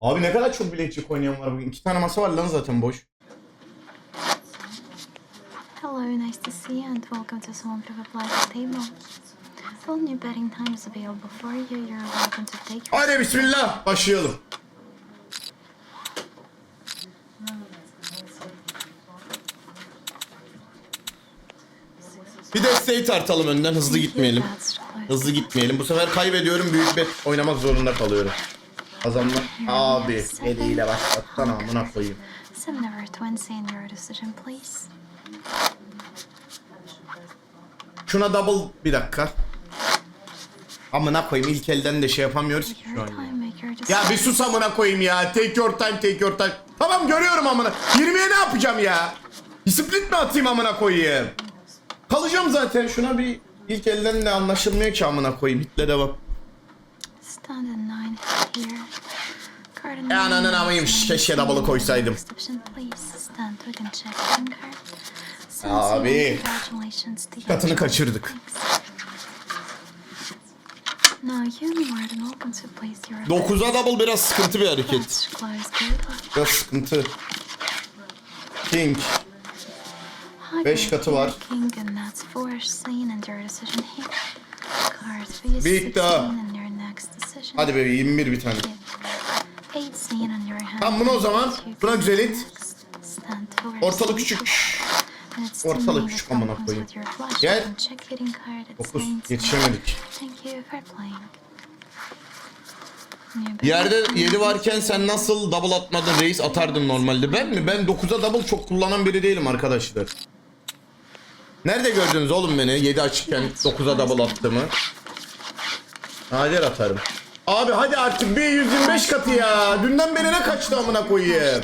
Abi ne kadar çok blackjack oynayan var bugün. İki tane masa var lan zaten boş. Hello, nice to see you and welcome to Swamp River Plaza table. All new betting times available for you. You're welcome to take your Hadi bismillah başlayalım. Bir desteği tartalım önden hızlı gitmeyelim. Hızlı gitmeyelim. Bu sefer kaybediyorum büyük bet oynamak zorunda kalıyorum. Kazanmak. Abi eliyle başlatsana amına koyayım. Seven over 20 in your decision, please. Şuna double bir dakika. Amına koyayım ilk elden de şey yapamıyoruz ki şu an. Ya bir sus amına koyayım ya. Take your time, take your time. Tamam görüyorum amına. 20'ye ne yapacağım ya? Bir split mi atayım amına koyayım? Kalacağım zaten. Şuna bir ilk elden de anlaşılmıyor ki amına koyayım. Hitle devam. Stand in nine here. Card ananın nine, Keşke double'ı koysaydım. please. Stand check card. Abi. seven, congratulations to you. Katını kaçırdık. Now you more than welcome to place your 9'a double biraz sıkıntı bir hareket. Let's close good. Biraz sıkıntı. King. Beş katı var. 16 daha. and your next decision. Hadi be 21 bir tane. Tamam, bunu o zaman buna güzel it. Ortalık küçük. Ortalık küçük amına koyayım. Gel. You can check hitting card. It's 9. nine seen. Yetişemedik. Yerde 7 varken sen nasıl double atmadın reis atardın normalde. Ben mi? Ben 9'a double çok kullanan biri değilim arkadaşlar. Nerede gördünüz oğlum beni 7 açıkken 9'a double attığımı? Nadir atarım. Abi hadi artık bir 125 katı ya. Dünden beri ne kaçtı amına koyayım.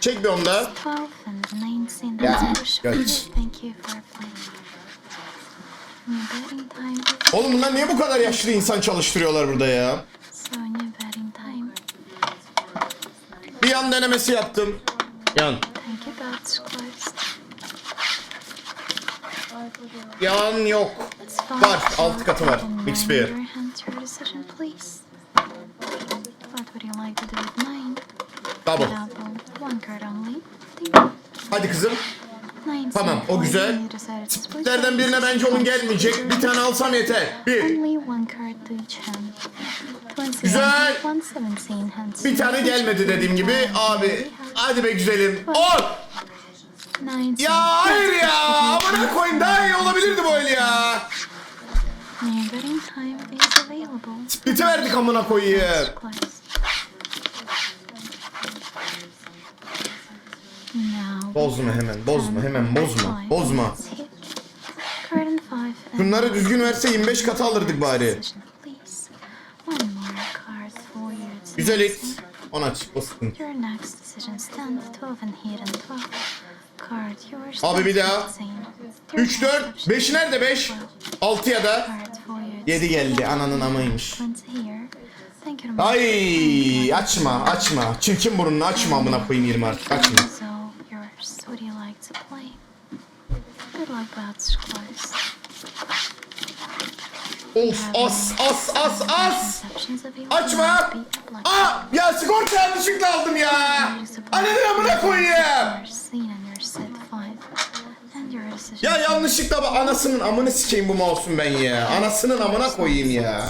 Çek bir onda. 12 and nine scene. Yeah, That's push for you. good. Thank you for playing. New betting time. is- Oğlum bunlar niye bu kadar yaşlı insan çalıştırıyorlar burada ya? Bir yan denemesi yaptım. Yan. Closed. Yan yok. Var, alt katı var. nine? Double. Hadi kızım. Tamam, o güzel. for you. Decided to split Lerden your birine bence decision. gelmeyecek. Bir tane alsam yeter. Bir. Güzel. Bir tane gelmedi dediğim gibi. Abi hadi be güzelim. On. Ya hayır ya. Amına koyayım daha iyi olabilirdi ya. Time is available. Split'i verdik amına koyayım. Bozma hemen. Bozma hemen bozma. Bozma. Bunları düzgün verse 25 katı alırdık bari. decision, please. One more card for you. to Güzel it. see. On aç. O sıkıntı. Your next decision stand 12 and hit and 12. Card yours. Abi bir daha. 3, 4, 5 nerede 5? 6 ya da 7 geldi. Ananın amaymış. Ay açma açma. Çirkin burnunu açma amına koyayım 20 artık açma. Of as as as as. Açma. Aa ya sigorta yanlışlıkla aldım ya. Ananın amına koyayım. Ya yanlışlıkla bak anasının amını sikeyim bu mouse'un ben ya. Anasının amına koyayım ya.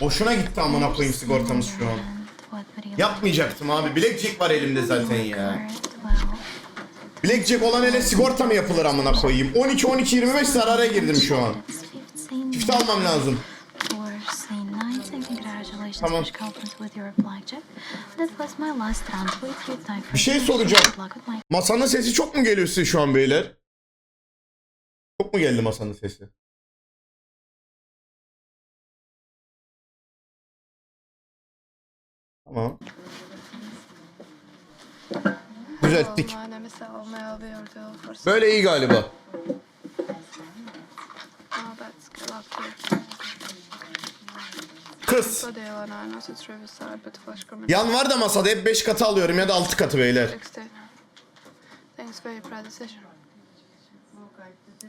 Boşuna gitti amına koyayım sigortamız şu an. Yapmayacaktım abi. Blackjack var elimde zaten ya. Card 12. Blackjack olan ele sigorta mı yapılır amına koyayım? 12 12 25 zarara girdim şu an. It's 15 Çifte almam lazım. For Bir şey soracağım. Masanın sesi çok mu geliyor size şu an beyler? Çok mu geldi masanın sesi? Tamam. Düzelttik. Some. Böyle iyi galiba. Förskott. Yan var da masada hep 5 katı alıyorum ya da 6 katı beyler. 60. Thanks for your predecision.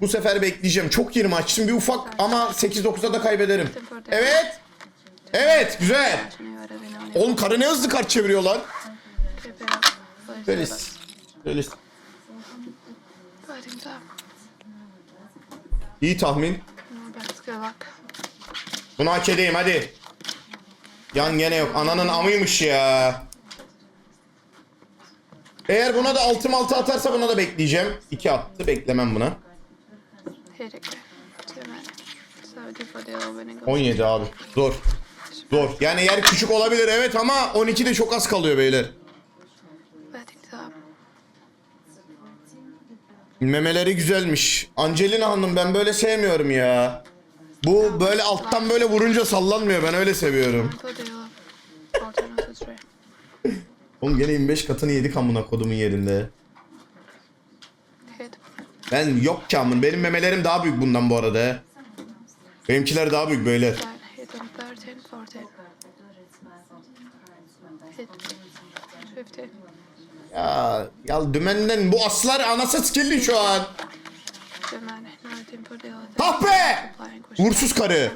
Bu sefer bekleyeceğim. Çok 20 açtım bir ufak ama 8-9'da da kaybederim. Evet. Evet güzel. Oğlum karı ne hızlı kart çeviriyor lan. Fighting time. İyi tahmin. Bunu hak edeyim hadi. Yan gene yok. Ananın amıymış ya. Eğer buna da altım altı atarsa buna da bekleyeceğim. İki attı beklemem buna. Hit it. Too many. 70 for the yellow winning. 17 abi. Zor. Zor. Yani yer küçük olabilir evet ama 12 de çok az kalıyor beyler. Memeleri güzelmiş. Angelina Hanım ben böyle sevmiyorum ya. Bu böyle alttan böyle vurunca sallanmıyor. Ben öyle seviyorum. For the yellow. 14 out of 3. Oğlum gene 25 katını yedik amına kodumun yerinde. Ben yok ki amın. Benim memelerim daha büyük bundan bu arada. Benimkiler daha büyük beyler. Nine. Hit on 13, 14. Hit. 15. Ya, ya dümenden bu aslar anası skilli şu an. Too Uğursuz karı.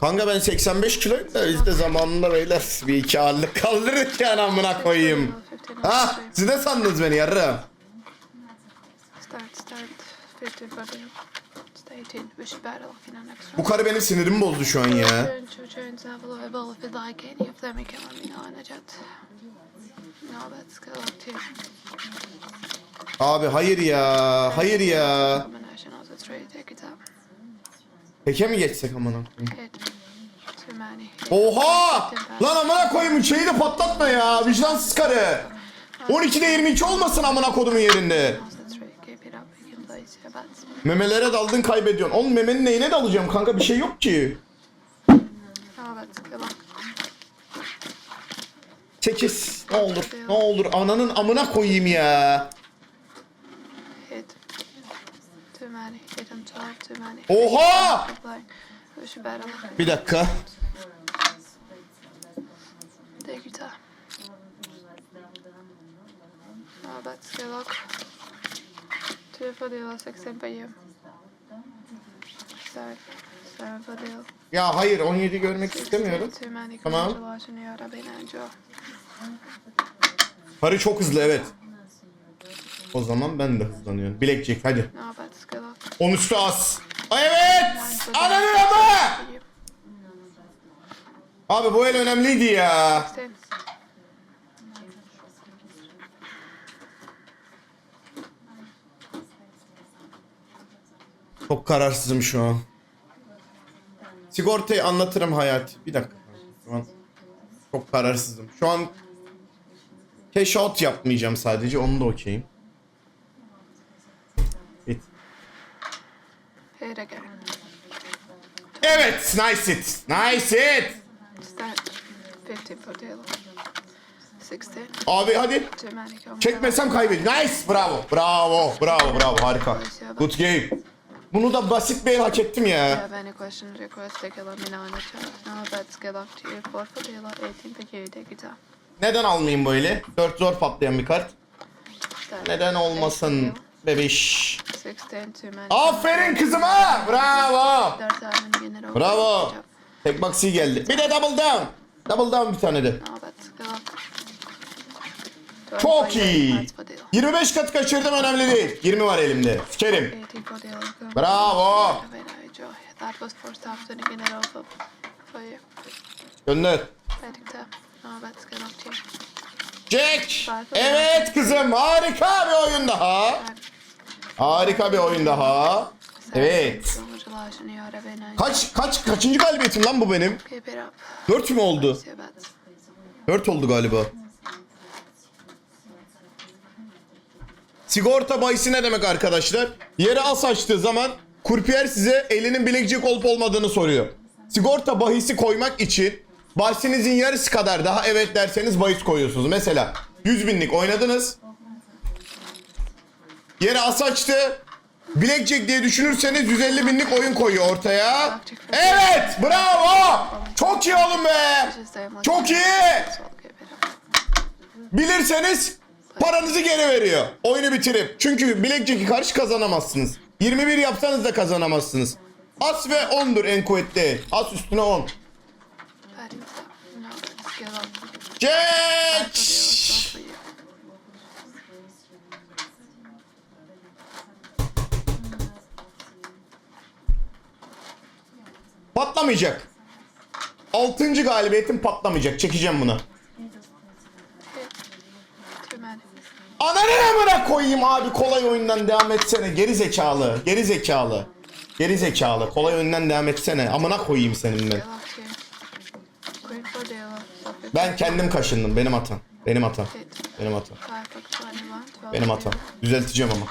Kanka ben 85 kiloyum da biz de zamanında beyler bir iki ağırlık kaldırırız amına koyayım. 15 Ha out of 3. siz ne sandınız beni yarrım? Start, start. 15 for the Stay tuned. We should battle in our next Bu karı benim sinirimi bozdu şu an ya. Abi hayır ya. Hayır ya. Peke mi geçsek amına koyayım? Oha! 15 Lan amına koyayım şeyi de patlatma ya. Vicdansız karı. 12'de 22 olmasın amına kodumun yerinde. Memelere daldın kaybediyorsun. Oğlum memenin neyine dalacağım kanka bir şey yok ki. Luck. 8. Ne olur ne olur ananın amına koyayım ya. Hit. Too many. Hit on 12. Too many. Oha! Bir dakika. Take your time. No, that's good luck. Two for deal, 16 for you. Seven. Seven for deal. Ya hayır 17 görmek istemiyorum. Tamam. Karı çok hızlı evet. O zaman ben de hızlanıyorum. Blackjack hadi. No, that's good luck. 10 üstü az. Ay evet! Ananın ama! Abi bu el önemliydi ya. Çok kararsızım şu an. Sigortayı anlatırım hayat. Bir dakika. Şu an çok kararsızım. Şu an cash out yapmayacağım sadece. Onu da okeyim. Bit. Again. Evet, nice it. Nice it. Start. 15 for deal. 16. Abi hadi. Çekmesem kaybedin. Nice. Bravo. Bravo. Bravo. Bravo. Harika. Good game. Bunu da basit bir el hak ettim you ya. have any questions, requests, take a let me know in the chat. No, that's good luck to you. Four for deal, 18 for you. Take your time. Neden almayayım böyle? 4 zor patlayan bir kart. Neden olmasın bebiş? 16, two many. Aferin kızıma. Bravo. Third time and you get over. Bravo. Tek boxy geldi. Bir de double down. Double down bir tane de. No, that's good luck. Twelve Çok you, iyi. That's for deal. 25 kat kaçırdım önemli değil. 20 var elimde. Sikerim. 18 for deal. Go. Bravo. Gönder. Jack. Evet kızım. Harika bir oyun daha. Harika bir oyun daha. Evet. Kaç kaç kaçıncı galibiyetim lan bu benim? Keep it up. 4 mü oldu? See your bets. 4 oldu galiba. Sigorta bahisi ne demek arkadaşlar? Yere as açtığı zaman kurpiyer size elinin bilekcik olup olmadığını soruyor. Sigorta bahisi koymak için bahisinizin yarısı kadar daha evet derseniz bahis koyuyorsunuz. Mesela 100 binlik oynadınız. Yere as açtı. Blackjack diye düşünürseniz 150 binlik oyun koyuyor ortaya. Evet bravo. Çok iyi oğlum be. Çok iyi. Bilirseniz paranızı geri veriyor. Oyunu bitirip. Çünkü Blackjack'i karşı kazanamazsınız. 21 yapsanız da kazanamazsınız. As ve 10'dur en kuvvetli. As üstüne 10. Patty, what's up? No, let's give up. Geç. Patlamayacak. 6. galibiyetim patlamayacak. Çekeceğim bunu. Hit. Too many. Ananı amına koyayım abi? Kolay oyundan devam etsene. Geri zekalı geri zekalı. Geri zekalı. Kolay oyundan devam etsene. Amına koyayım. So fifty. ben kendim kaşındım. Benim hatam. Benim hatam. Benim hatam. Benim hatam. Düzelteceğim ama.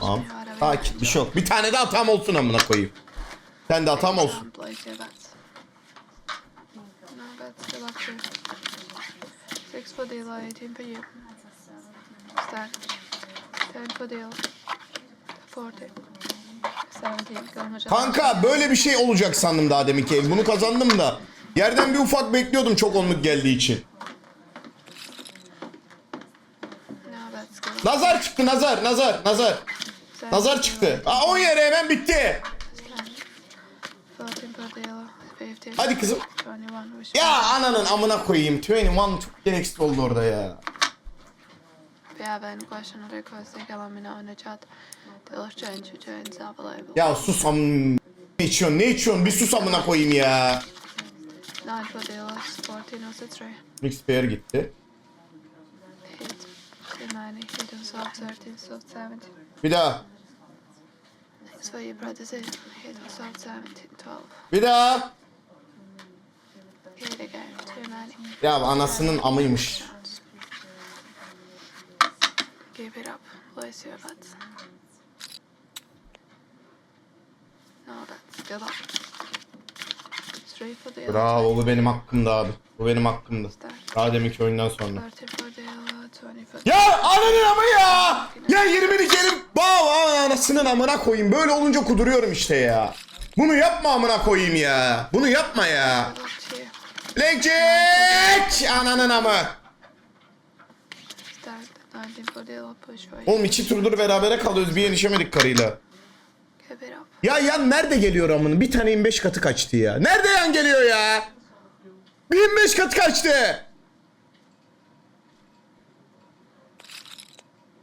Tamam. Takip bir şey yok. Bir tane de hatam olsun amına koyayım. Sen de hatam olsun Place your bets. No bets. Good luck here. Six for deal. Eighteen for you. Stack. Ten for deal. Forty. Kanka böyle bir şey olacak sandım daha deminki el bunu kazandım da yerden bir ufak bekliyordum çok onluk geldiği için nazar çıktı nazar nazar nazar nazar çıktı. Aa 10 yere hemen bitti. Hadi kızım. Twenty-one. Wish Ya ananın amına koyayım. 21 çok gereksiz oldu orada ya. Ya sus am... Ne içiyorsun? Ne içiyorsun? Bir sus amına koyayım ya. Mix pair gitti. Hit. Two ninety. Hit on soft thirteen, soft seventeen. Bir daha. It's for you, brother. Hit on soft seventeen, twelve. Bir daha. Hit again. Ya anasının amıymış. İt up. Your. No. Good for. Bravo bu benim hakkımdı abi. Bu benim hakkımdı. Start. Daha deminki oyundan sonra. Ya ananın amı ya. Ya 20'lik elim. Bağ anasının amına koyayım. Böyle olunca kuduruyorum işte ya. Bunu yapma amına koyayım ya. Bunu yapma ya. Blackjack! Ananın amı. Oğlum iki turdur berabere kalıyoruz. Bir yenişemedik karıyla. Ya yan nerede geliyor amının? Bir tane 25 katı kaçtı ya. Nerede yan geliyor ya? Bir 25 katı kaçtı.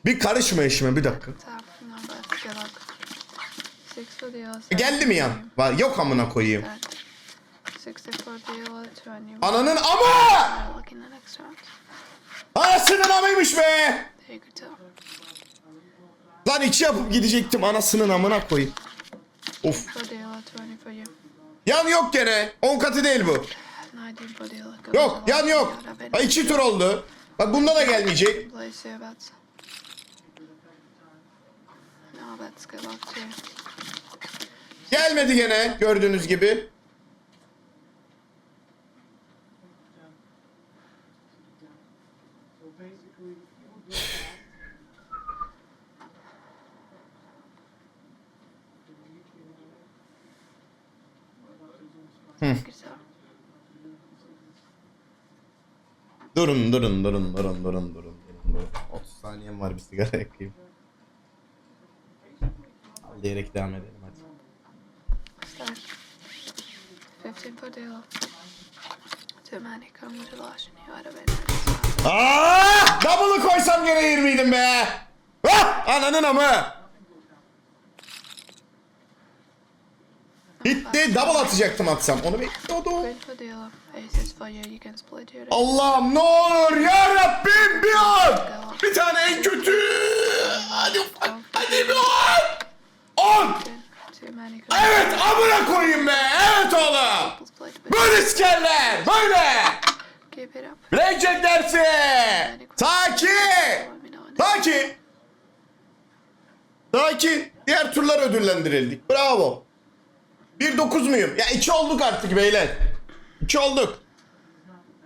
Bir karışma işime bir dakika. Geldi mi yan? Var yok amına koyayım. Start. Sixty for dealer, twenty. Ananın ama! Anasının amıymış be! Lan iki yapıp gidecektim anasının amına koyayım. Of. Yan yok gene. 10 katı değil bu. Yok yan yok. Ha, iki tur oldu. Bak bunda da gelmeyecek. Gelmedi gene gördüğünüz gibi. Take your time. Durun durun durun durun durun durun durun. 30 saniyem var bir sigara yakayım. Al diyerek devam edelim hadi. Start. Fifteen for dealer. Too many. Come with a loss. You! Double'ı koysam gene 20'ydim be. Ah! Ananın amı. Bitti. Double atacaktım atsam. Onu bekliyordum. Your. Allah'ım ne olur ya Rabbim bir an. Bir tane en kötü. Hadi. Hadi bir on. On. Evet amına koyayım be. Evet oğlum. Böyle sikerler. Böyle. Blackjack dersi. The- Sakin. Sakin. Diğer turlar ödüllendirildik. Bravo. 1-9 muyum? Ya 2 olduk artık beyler. 2 olduk.